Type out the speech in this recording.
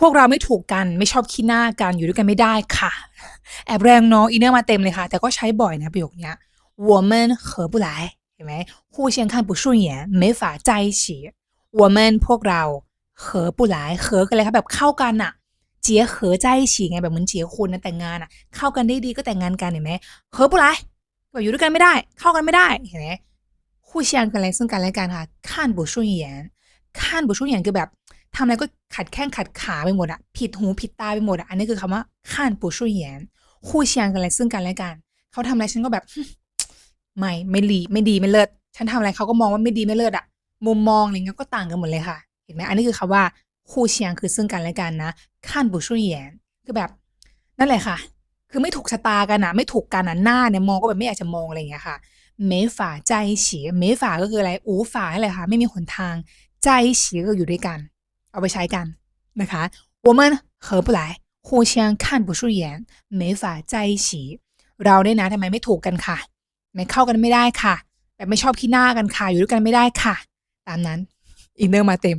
พวกเราไม่ถูกกันไม่ชอบขี้หน้ากันอยู่ด้วยกันไม่ได้ค่ะ แอบแรงเนาะอินเนอร์มาเต็มเลยค่ะ แต่ก็ใช้บ่อยนะประโยคเนี้ย我们合不来เห็นไหม互相看不顺眼没法在一起我们พวกเรา合不来合กันเลยค่ะแบบเข้ากันอะเจียเหอใจฉีไงแบบเหมือนเจียคุณนะแต่งงานอะเข้ากันได้ดีก็แต่งงานกันเห็นไหม合不来แบบอยู่ด้วยกันไม่ได้ เข้ากันไม่ได้เห็นไหม互相กันอะไรซึ่งกันและกันค่ะ看不顺眼看不顺眼คือแบบ ทำอะไรก็ขัดแข้งขัดขาไปหมดอะผิดหูผิดตาไปหมดอะอันนี้คือคำว่าข้านปูช่วยแยนคู่เชียงกันเลยซึ่งกันและกันเขาทำอะไรฉันก็แบบไม่ไม่ดีไม่ดีไม่เลิศฉันทำอะไรเขาก็มองว่าไม่ดีไม่เลิศอะมุมมองอะไรเงี้ยก็ต่างกันหมดเลยค่ะ เห็นไหมอันนี้คือคำว่าคู่เชียงคือซึ่งกันและกันนะข้านปูช่วยแยนคือแบบ นั่นแหละค่ะ คือไม่ถูกชะตากันนะไม่ถูกกันนะหน้าเนี่ยมองก็แบบไม่อยากจะมองอะไรเงี้ยค่ะเมฝาใจเฉียเมฝาก็คืออะไร อูฝาอะไรคะไม่มีหนทาง ใจเฉียก็อยู่ด้วยกัน เอาไปใช้กันนะคะ我们合不来互相看不顺眼没法在一起เราเนี่ยนะทำไมไม่ถูกกันค่ะ ไม่เข้ากันไม่ได้ค่ะ แบบไม่ชอบขี้หน้ากันค่ะ อยู่ด้วยกันไม่ได้ค่ะ ตามนั้น อินเนอร์มาเต็ม